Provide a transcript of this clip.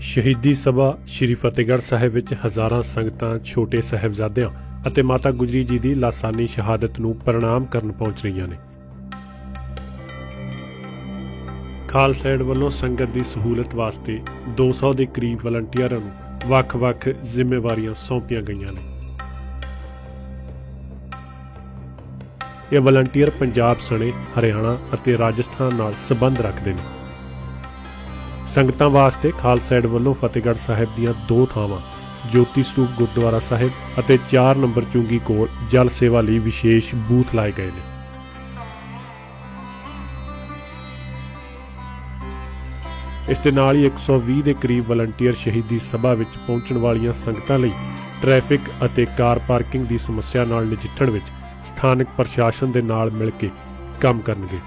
ਸ਼ਹੀਦੀ ਸਭਾ ਸ਼੍ਰੀ ਫਤਿਹਗੜ੍ਹ ਸਾਹਿਬ ਵਿੱਚ ਹਜ਼ਾਰਾਂ ਸੰਗਤਾਂ, ਛੋਟੇ ਸਾਹਿਬਜ਼ਾਦਿਆਂ ਅਤੇ ਮਾਤਾ ਗੁਜਰੀ ਜੀ ਦੀ ਲਾਸਾਨੀ ਸ਼ਹਾਦਤ ਨੂੰ ਪ੍ਰਣਾਮ ਕਰਨ ਪਹੁੰਚ ਰਹੀਆਂ ਨੇ। ਖਾਲਸਾ ਏਡ ਵੱਲੋਂ ਸੰਗਤ ਦੀ ਸਹੂਲਤ ਵਾਸਤੇ 200 ਦੇ ਕਰੀਬ ਵਲੰਟੀਅਰਾਂ ਨੂੰ ਵੱਖ-ਵੱਖ ਜ਼ਿੰਮੇਵਾਰੀਆਂ ਸੌਂਪੀਆਂ ਗਈਆਂ ਨੇ। ਇਹ ਵਲੰਟੀਅਰ ਪੰਜਾਬ ਸਣੇ ਹਰਿਆਣਾ ਅਤੇ ਰਾਜਸਥਾਨ ਨਾਲ ਸੰਬੰਧ ਰੱਖਦੇ ਨੇ। ਸੰਗਤਾਂ ਵਾਸਤੇ ਖਾਲਸਾ ਏਡ ਵੱਲੋਂ ਫਤਿਹਗੜ੍ਹ ਸਾਹਿਬ ਦੀਆਂ ਦੋ ਥਾਵਾਂ, ਜੋਤੀ ਸਰੂਪ ਗੁਰਦੁਆਰਾ ਸਾਹਿਬ ਅਤੇ 4 ਨੰਬਰ ਚੁੰਗੀ ਕੋਲ ਜਲ ਸੇਵਾ ਲਈ ਵਿਸ਼ੇਸ਼ ਬੂਥ ਲਾਏ ਗਏ ਨੇ। ਇਸ ਦੇ ਨਾਲ ਹੀ 120 ਦੇ ਕਰੀਬ ਵਲੰਟੀਅਰ ਸ਼ਹੀਦੀ ਸਭਾ ਵਿੱਚ ਪਹੁੰਚਣ ਵਾਲੀਆਂ ਸੰਗਤਾਂ ਲਈ ਟ੍ਰੈਫਿਕ ਅਤੇ ਕਾਰ ਪਾਰਕਿੰਗ ਦੀ ਸਮੱਸਿਆ ਨਾਲ ਨਜਿੱਠਣ ਵਿੱਚ ਸਥਾਨਕ ਪ੍ਰਸ਼ਾਸਨ ਦੇ ਨਾਲ ਮਿਲ ਕੇ ਕੰਮ ਕਰਨਗੇ।